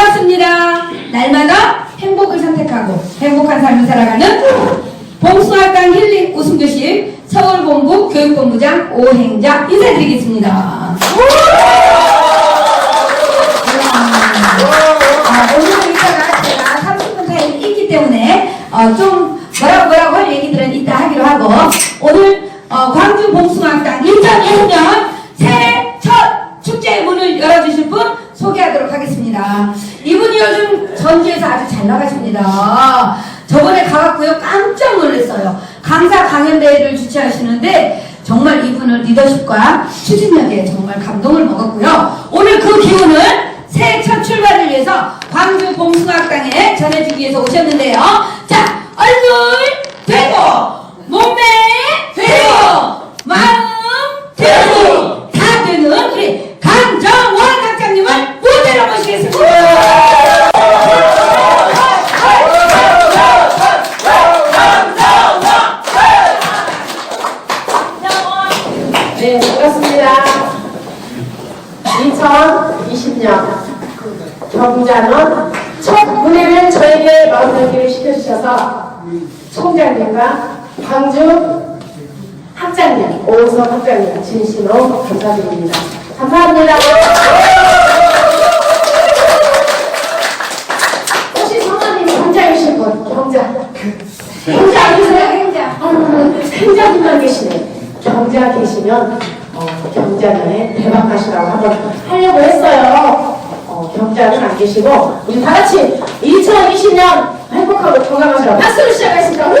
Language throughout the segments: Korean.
반갑습니다. 날마다 행복을 선택하고 행복한 삶을 살아가는 봉숭아땅 힐링 웃음교실 서울본부 교육본부장 오행자 인사드리겠습니다. 아, 오늘은 이따가 제가 30분 타임이 있기 때문에 어, 좀 뭐라고 뭐라고 할 얘기들은 이따 하기로 하고 오늘 어, 광주 봉숭아땅 2020년 새해 첫 축제 문을 열어주실 분 소개하도록 하겠습니다. 이분이 요즘 전주에서 아주 잘 나가십니다. 저번에 가봤고요 깜짝 놀랐어요. 강사 강연대회를 주최하시는데 정말 이분은 리더십과 추진력에 정말 감동을 먹었고요. 오늘 그 기운을 새해 첫 출발을 위해서 광주 봉숭아학당에 전해주기 위해서 오셨는데요. 자, 얼굴 되고, 몸매 되고, 마음 되고, 시켜주셔서 총장님과 광주 학장님, 오우석 학장님 진심으로 감사드립니다. 감사합니다. 혹시 성함이 경자이신 분? 경자. 경자 아니세요? 아유, 행자분만 계시네. 경자 계시면 어, 경자년에 대박하시라고 한번 하려고 했어요. 어, 경자는 안 계시고 우리 다 같이 2020년 행복하고 건강하시라고 박수로 시작하겠습니다. 우!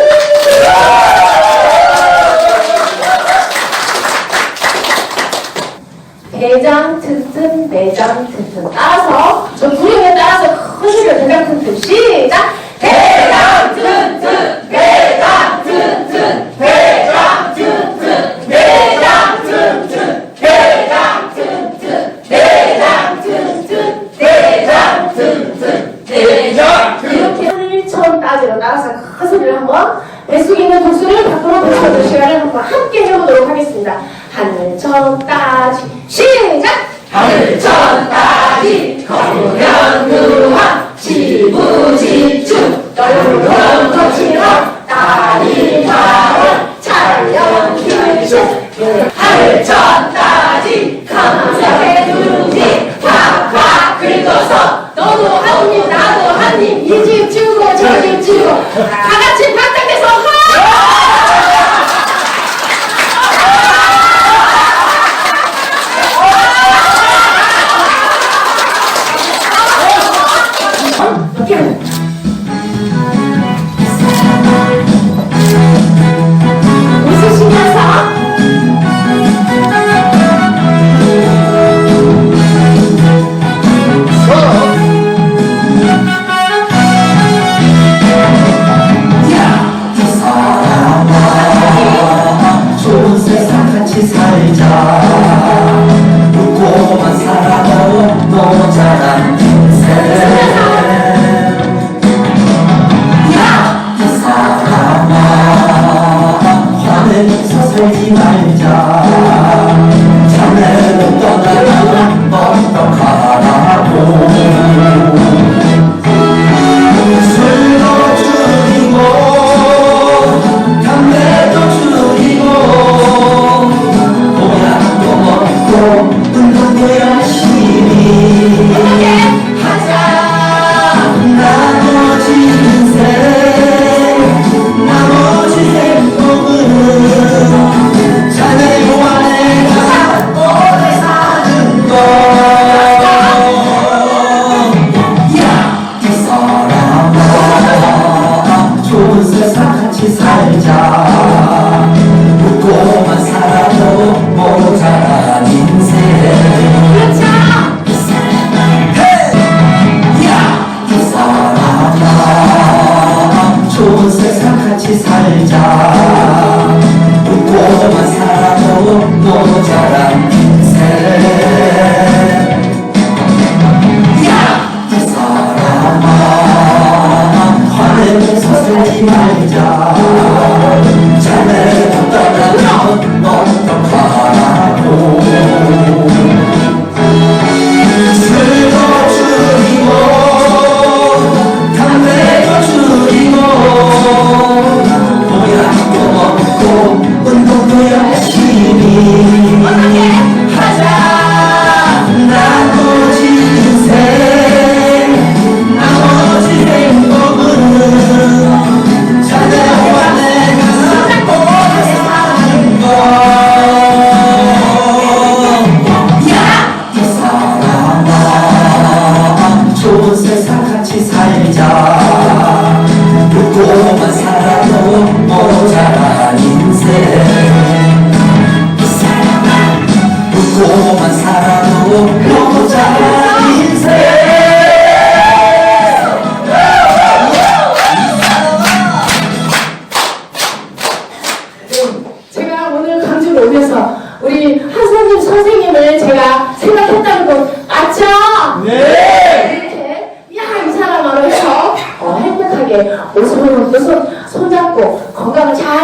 대장 튼튼 내장 튼튼 따라서 저 구령에 따라서 큰 소리로 대장 튼튼 시작 집 주고 저집주 세상 같 살자. 웃고만 살아도 모자란 인생. 살자. 웃고만 살아도 모자란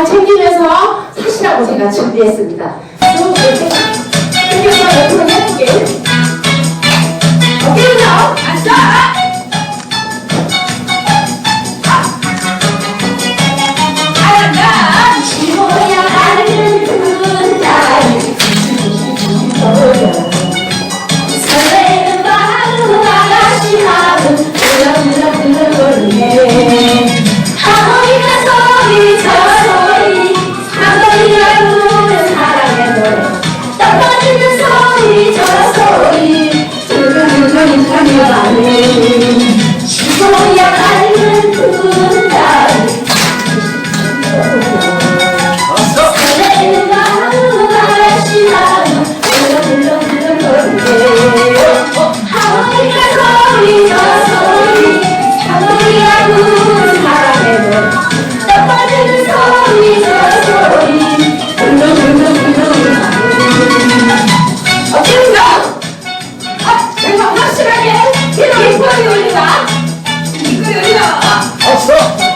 챙기면서 사시라고 제가 준비했습니다. 좀 이렇게, 이렇게 한번 오픈을 해볼게요.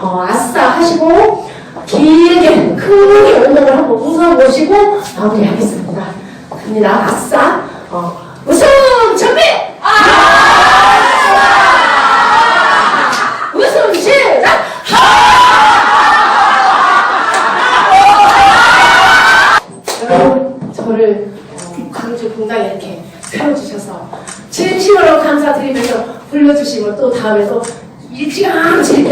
어, 아싸 하시고 길게 크게 운동을 한번 웃어보시고 마무리하겠습니다. 갑니다. 아싸 어, 웃음 준비! 아싸! 웃음 시작! 여러분 저를 어, 광주 공장에 이렇게 세워주셔서 진심으로 감사드리면서 불러주시고 또 다음에 또 일찌감치